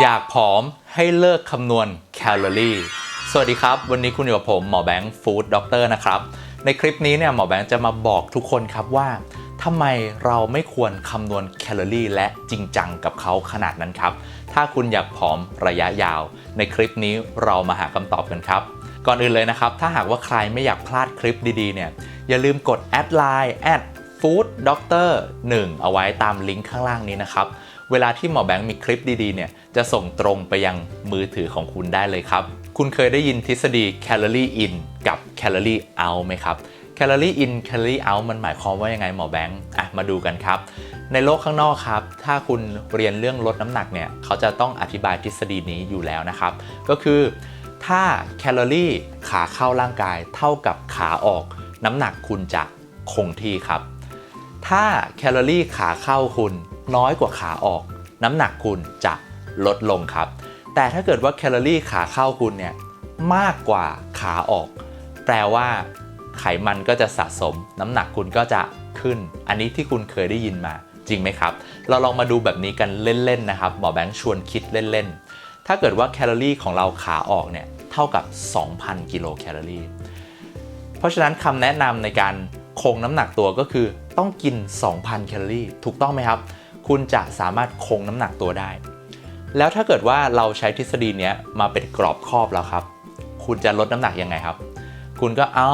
อยากผอมให้เลิกคำนวณแคลอรี่ สวัสดีครับ วันนี้คุณอยู่กับผมหมอแบงค์ฟู้ดด็อกเตอร์นะครับ ในคลิปนี้เนี่ยหมอแบงค์จะมาบอกทุกคนครับว่าทำไมเราไม่ควรคำนวณแคลอรี่และจริงจังกับเขาขนาดนั้นครับ ถ้าคุณอยากผอมระยะยาว ในคลิปนี้เรามาหาคำตอบกันครับ ก่อนอื่นเลยนะครับ ถ้าหากว่าใครไม่อยากพลาดคลิปดีๆเนี่ยอย่าลืมกดแอดไลน์แอด food doctor 1เอาไว้ตามลิงก์ข้างล่างนี้นะครับ เวลาที่หมอแบงค์มีคลิปดีๆเนี่ยจะส่งตรงไปยังมือถือของคุณได้เลยครับ คุณเคยได้ยินทฤษฎี calorie in กับ calorie out ไหมครับ calorie in calorie out มันหมายความว่ายังไงหมอแบงค์อะมาดูกันครับ ในโลกข้างนอกครับ ถ้าคุณเรียนเรื่องลดน้ำหนักเนี่ยเขาจะต้องอธิบายทฤษฎีนี้อยู่แล้วนะครับ ก็คือถ้าแคลอรี่ขาเข้าร่างกายเท่ากับขาออก น้ำหนักคุณจะคงที่ครับ ถ้าแคลอรี่ขาเข้าคุณ น้อยกว่าขาออก น้ำหนักคุณจะลดลงครับ แต่ถ้าเกิดว่าแคลอรี่ขาเข้าคุณเนี่ยมากกว่าขาออก แปลว่าไขมันก็จะสะสม น้ำหนักคุณก็จะขึ้น อันนี้ที่คุณเคยได้ยินมาจริงไหมครับ เราลองมาดูแบบนี้กันเล่นๆนะครับ หมอแบงค์ชวนคิดเล่นๆ ถ้าเกิดว่าแคลอรี่ของเราขาออกเนี่ยเท่ากับ 2,000 กิโลแคลอรี่ เพราะฉะนั้นคำแนะนำในการคงน้ำหนักตัวก็คือต้องกิน 2,000 แคลอรี่ ถูกต้องไหมครับ คุณจะสามารถคงน้ำหนักตัวได้ แล้วถ้าเกิดว่าเราใช้ทฤษฎีนี้มาเป็นกรอบครอบแล้วครับ คุณจะลดน้ำหนักยังไงครับ คุณก็อ๋อ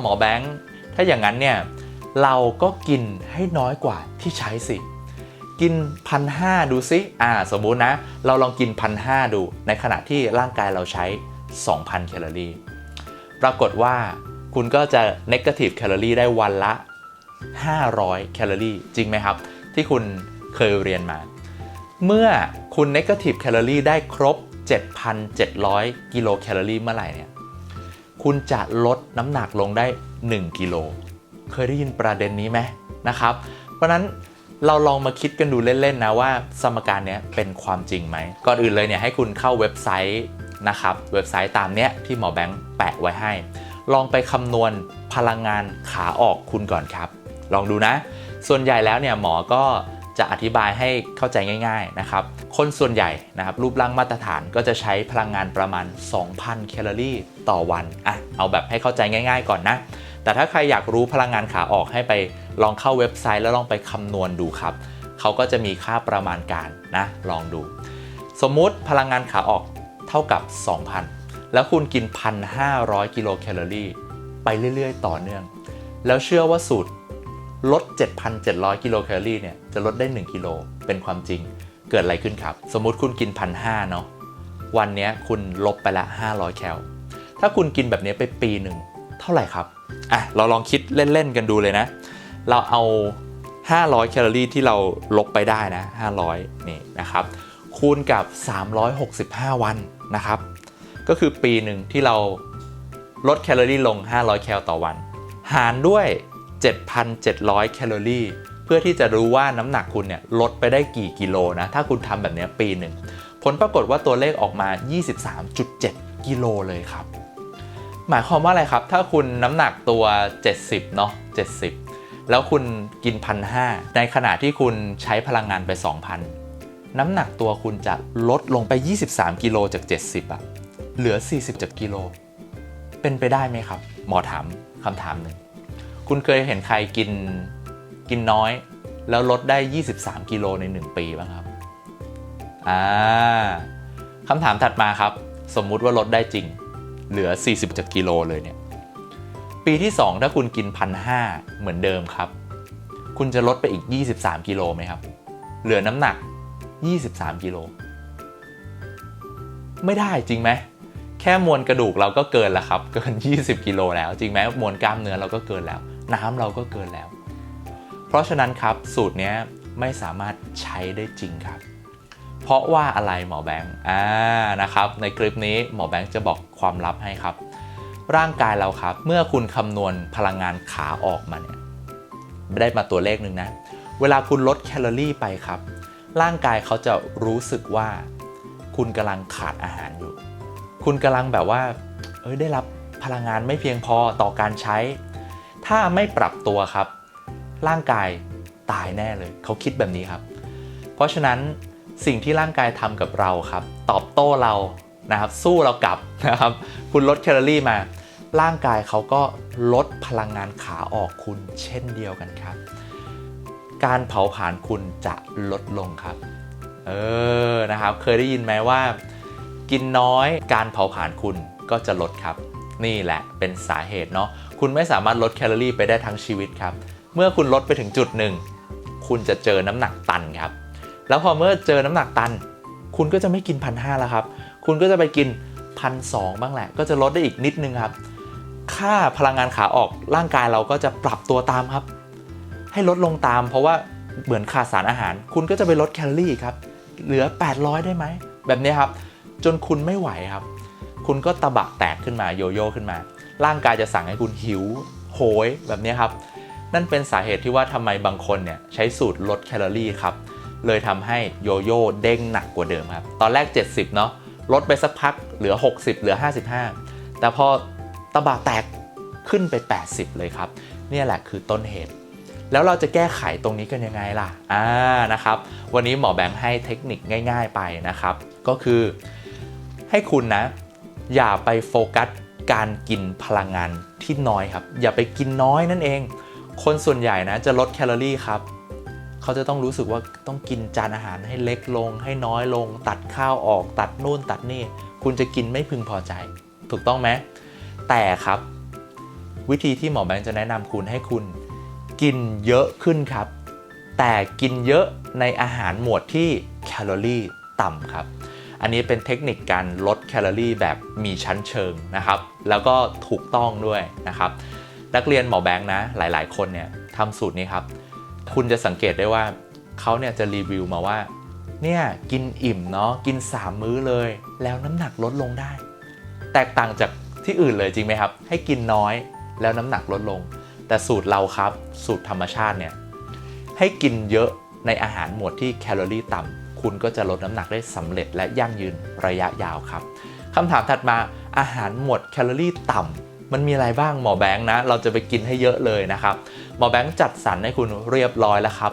หมอแบงค์ถ้าอย่างนั้นเนี่ยเราก็กินให้น้อยกว่าที่ใช้สิกินพันห้าดูซิอ่าสมมุตินะ เราลองกินพันห้าดู ในขณะที่ร่างกายเราใช้ 2,000 แคลอรี่ ปรากฏว่าคุณก็จะ negative แคลอรี่ได้วันละ 500 แคลอรี่ จริงไหมครับ ที่คุณ เคยเรียนมา เมื่อคุณ negative แคลอรี่ได้ครบ 7,700 กิโลแคลอรี่เมื่อไหร่เนี่ย คุณจะลดน้ำหนักลงได้ 1 กิโล เคยได้ยินประเด็นนี้ไหมนะครับ เพราะนั้นเราลองมาคิดกันดูเล่น ๆ นะว่าสมการนี้เป็นความจริงไหม ก่อนอื่นเลยเนี่ยให้คุณเข้าเว็บไซต์นะครับ เว็บไซต์ตามเนี้ยที่หมอแบงค์แปะไว้ให้ ลองไปคำนวณพลังงานขาออกคุณก่อนครับ ลองดูนะ ส่วนใหญ่แล้วเนี่ยหมอก็ จะอธิบายให้เข้าใจง่ายๆนะครับ คนส่วนใหญ่นะครับรูปร่างมาตรฐานก็จะใช้พลังงานประมาณ 2,000 แคลอรี่ต่อวันอะเอาแบบให้เข้าใจง่าย ๆ ก่อนนะ แต่ถ้าใครอยากรู้พลังงานขาออกให้ไปลองเข้าเว็บไซต์แล้วลองไปคำนวณดูครับ เขาก็จะมีค่าประมาณการนะลองดู สมมุติพลังงานขาออกเท่ากับ 2,000 แล้วคุณกิน 1,500 กิโลแคลอรี่ไปเรื่อยๆ ต่อเนื่อง แล้วเชื่อว่าสูตร ลด 7,700 กิโลแคลอรี่เนี่ยจะลดได้ 1 กิโล เป็นความจริงเกิดอะไรขึ้นครับ สมมุติคุณกิน 1,500 เนาะวันนี้คุณลบไปละ 500 แคล ถ้าคุณกินแบบนี้ไปปีหนึ่งเท่าไหร่ครับอะเราลองคิดเล่น ๆ กันดูเลยนะ เราเอา 500 แคลอรี่ที่เราลบไปได้นะ 500 นี่นะครับ คูณกับ 365 วันนะครับ ก็คือปีหนึ่งที่เราลดแคลอรี่ลง 500 แคลต่อวัน หารด้วย 7,700 แคลอรี่ เพื่อที่จะรู้ว่าน้ำหนักคุณเนี่ยลดไปได้กี่กิโลนะ ถ้าคุณทำแบบนี้ปีหนึ่ง ผลปรากฏว่าตัวเลขออกมา 23.7 กิโลเลยครับ หมายความว่าอะไรครับ ถ้าคุณน้ำหนักตัว 70 เนาะ 70 แล้วคุณกิน 1,500 ในขณะที่คุณใช้พลังงานไป 2,000 น้ำหนักตัวคุณจะลดลงไป 23 กิโลจาก 70อะเหลือ 47 กิโล เป็นไปได้ไหมครับ หมอถามคำถามหนึ่ง คุณเคยเห็นใครกินกินน้อย แล้วลดได้ 23 กิโลใน 1 ปีบ้างครับอ่าคำถามถัดมาครับ สมมุติว่าลดได้จริง เหลือ47กิโลเลยเนี่ย ปีที่ 2 ถ้าคุณกิน1,500เหมือนเดิมครับ คุณจะลดไปอีก 23 กิโลไหมครับ เหลือน้ำหนัก 23 กิโล ไม่ได้จริงไหม ค่มวลกระดูกเราก็เกินแล้วครับ เกิน 20 กิโลแล้ว จริงไหมมวลกล้ามเนื้อเราก็เกินแล้ว น้ำเราก็เกินแล้ว เพราะฉะนั้นครับสูตรนี้ไม่สามารถใช้ได้จริงครับ เพราะว่าอะไรหมอแบงค์อ่านะครับในคลิปนี้หมอแบงค์จะบอกความลับให้ครับ ร่างกายเราครับ เมื่อคุณคำนวณพลังงานขาออกมาเนี่ยได้มาตัวเลขหนึ่งนะ เวลาคุณลดแคลอรี่ไปครับ ร่างกายเขาจะรู้สึกว่า คุณกำลังขาดอาหารอยู่ คุณกำลังแบบว่าเอ้ยได้รับพลังงานไม่เพียงพอต่อการใช้ ถ้าไม่ปรับตัวครับ ร่างกายตายแน่เลย เขาคิดแบบนี้ครับ เพราะฉะนั้นสิ่งที่ร่างกายทำกับเราครับ ตอบโต้เรานะครับ สู้เรากลับนะครับ คุณลดแคลอรี่มา ร่างกายเขาก็ลดพลังงานขาออกคุณเช่นเดียวกันครับ การเผาผลาญคุณจะลดลงครับ เออนะครับ เคยได้ยินไหมว่า กินน้อย การเผาผลาญคุณก็จะลดครับ นี่แหละเป็นสาเหตุเนาะคุณไม่สามารถลดแคลอรี่ไปได้ทั้งชีวิตครับ เมื่อคุณลดไปถึงจุดหนึ่ง คุณจะเจอน้ำหนักตันครับ แล้วพอเมื่อเจอน้ำหนักตัน คุณก็จะไม่กินพันห้าแล้วครับ คุณก็จะไปกินพันสองบ้างแหละ ก็จะลดได้อีกนิดนึงครับ ค่าพลังงานขาออกร่างกายเราก็จะปรับตัวตามครับ ให้ลดลงตาม เพราะว่าเหมือนขาดสารอาหาร คุณก็จะไปลดแคลอรี่ครับ เหลือ 800 ได้ไหม แบบนี้ครับ จนคุณไม่ไหวครับ คุณก็ตะบะแตกขึ้นมาโยโย่ขึ้นมา ร่างกายจะสั่งให้คุณหิวโหยแบบนี้ครับ นั่นเป็นสาเหตุที่ว่าทำไมบางคนเนี่ยใช้สูตรลดแคลอรี่ครับ เลยทำให้โยโย่เด้งหนักกว่าเดิมครับ ตอนแรก 70 เนาะลดไปสักพักเหลือ 60 เหลือ 55 แต่พอตะบะแตกขึ้นไป 80 เลยครับ เนี่ยแหละคือต้นเหตุ แล้วเราจะแก้ไขตรงนี้กันยังไงล่ะ อ่า นะครับ วันนี้หมอแบงค์ให้เทคนิคง่าย ๆ ไปนะครับ ก็คือ ให้คุณนะ อย่าไปโฟกัสการกินพลังงานที่น้อยครับ อย่าไปกินน้อยนั่นเอง คนส่วนใหญ่นะจะลดแคลอรี่ครับเขาจะต้องรู้สึกว่าต้องกินจานอาหารให้เล็กลง ให้น้อยลง ตัดข้าวออก ตัดนู่นตัดนี่ คุณจะกินไม่พึงพอใจ ถูกต้องไหมแต่ครับ วิธีที่หมอแบงค์จะแนะนำคุณให้คุณ กินเยอะขึ้นครับ แต่กินเยอะในอาหารหมวดที่แคลอรี่ต่ำครับ อันนี้เป็นเทคนิคการลดแคลอรี่แบบมีชั้นเชิงนะครับ แล้วก็ถูกต้องด้วยนะครับ นักเรียนหมอแบงค์นะ หลายๆ คนเนี่ยทำสูตรนี้ครับ คุณจะสังเกตได้ว่าเขาเนี่ยจะรีวิวมาว่า เนี่ยกินอิ่มเนาะกิน 3 มื้อเลย แล้วน้ำหนักลดลงได้ แตกต่างจากที่อื่นเลยจริงไหมครับ ให้กินน้อยแล้วน้ำหนักลดลง แต่สูตรเราครับ สูตรธรรมชาติเนี่ยให้กินเยอะในอาหารหมวดที่แคลอรี่ต่ำ คุณก็จะลดน้ำหนักได้สำเร็จและยั่งยืนระยะยาวครับคำถามถัดมาอาหารหมดแคลอรี่ต่ำมันมีอะไรบ้างหมอแบงค์นะ เราจะไปกินให้เยอะเลยนะครับ หมอแบงค์จัดสรรให้คุณเรียบร้อยแล้วครับ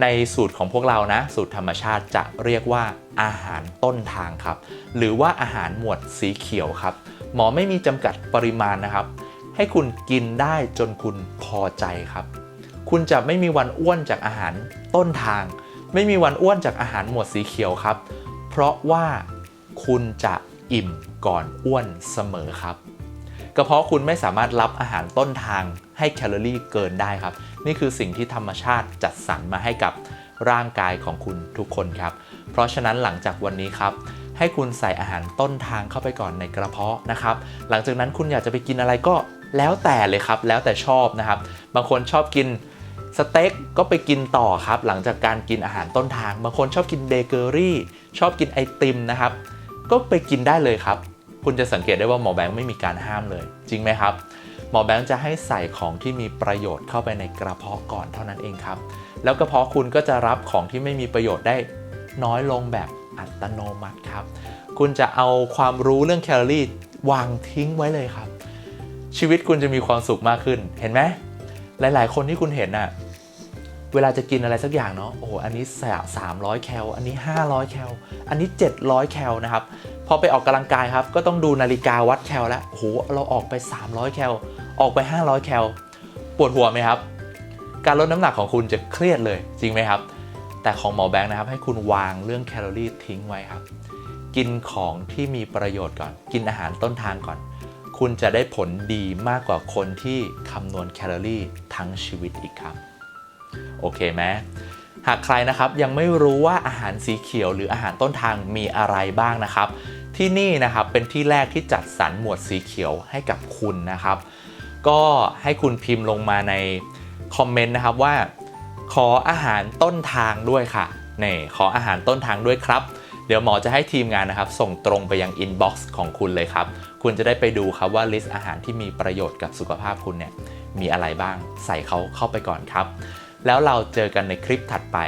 ในสูตรของพวกเรานะ สูตรธรรมชาติจะเรียกว่าอาหารต้นทางครับ หรือว่าอาหารหมวดสีเขียวครับ หมอไม่มีจำกัดปริมาณนะครับ ให้คุณกินได้จนคุณพอใจครับ คุณจะไม่มีวันอ้วนจากอาหารต้นทาง ไม่มีวันอ้วนจากอาหารหมวดสีเขียวครับ เพราะว่าคุณจะอิ่มก่อนอ้วนเสมอครับก็เพราะคุณไม่สามารถรับอาหารต้นทางให้แคลอรี่เกินได้ครับ นี่คือสิ่งที่ธรรมชาติจัดสรรมาให้กับร่างกายของคุณทุกคนครับ เพราะฉะนั้นหลังจากวันนี้ครับ ให้คุณใส่อาหารต้นทางเข้าไปก่อนในกระเพาะนะครับ หลังจากนั้นคุณอยากจะไปกินอะไรก็แล้วแต่เลยครับ แล้วแต่ชอบนะครับ บางคนชอบกิน สเต็กก็ไปกินต่อครับ หลังจากการกินอาหารต้นทาง บางคนชอบกินเบเกอรี่ ชอบกินไอติมนะครับ ก็ไปกินได้เลยครับ คุณจะสังเกตได้ว่าหมอแบงค์ไม่มีการห้ามเลย จริงไหมครับ หมอแบงค์จะให้ใส่ของที่มีประโยชน์เข้าไปในกระเพาะก่อนเท่านั้นเองครับ แล้วกระเพาะคุณก็จะรับของที่ไม่มีประโยชน์ได้น้อยลงแบบอัตโนมัติครับ คุณจะเอาความรู้เรื่องแคลอรี่วางทิ้งไว้เลยครับ ชีวิตคุณจะมีความสุขมากขึ้น เห็นไหมหลาย ๆ คนที่คุณเห็นน่ะ เวลาจะกินอะไรสักอย่างเนาะโอ้โหอันนี้สามร้อยแคลอันนี้ 500 แคลอันนี้ 700 แคลนะครับพอไปออกกำลังกายครับก็ต้องดูนาฬิกาวัดแคลแล้วโอ้โหเราออกไป 300 แคลออกไป 500 แคลปวดหัวไหมครับ การลดน้ำหนักของคุณจะเครียดเลยจริงไหมครับ แต่ของหมอแบงค์นะครับให้คุณวางเรื่องแคลอรี่ทิ้งไว้ครับ กินของที่มีประโยชน์ก่อน กินอาหารต้นทางก่อน คุณจะได้ผลดีมากกว่าคนที่คำนวณแคลอรี่ทั้งชีวิตอีกครับ โอเคไหมหากใครนะครับยังไม่รู้ว่าอาหารสีเขียวหรืออาหารต้นทางมีอะไรบ้างนะครับ ที่นี่นะครับเป็นที่แรกที่จัดสรรหมวดสีเขียวให้กับคุณนะครับ ก็ให้คุณพิมพ์ลงมาในคอมเมนต์นะครับว่า ขออาหารต้นทางด้วยค่ะนี่ขออาหารต้นทางด้วยครับ เดี๋ยวหมอจะให้ทีมงานนะครับ ส่งตรงไปยังอินบ็อกซ์ของคุณเลยครับ คุณจะได้ไปดูครับว่าลิสต์อาหารที่มีประโยชน์กับสุขภาพคุณเนี่ยมีอะไรบ้างใส่เขาเข้าไปก่อนครับ แล้วเราเจอกันในคลิปถัดไป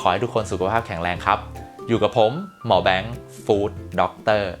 ขอให้ทุกคนสุขภาพแข็งแรงครับ อยู่กับผม หมอแบงค์ฟู้ดด็อกเตอร์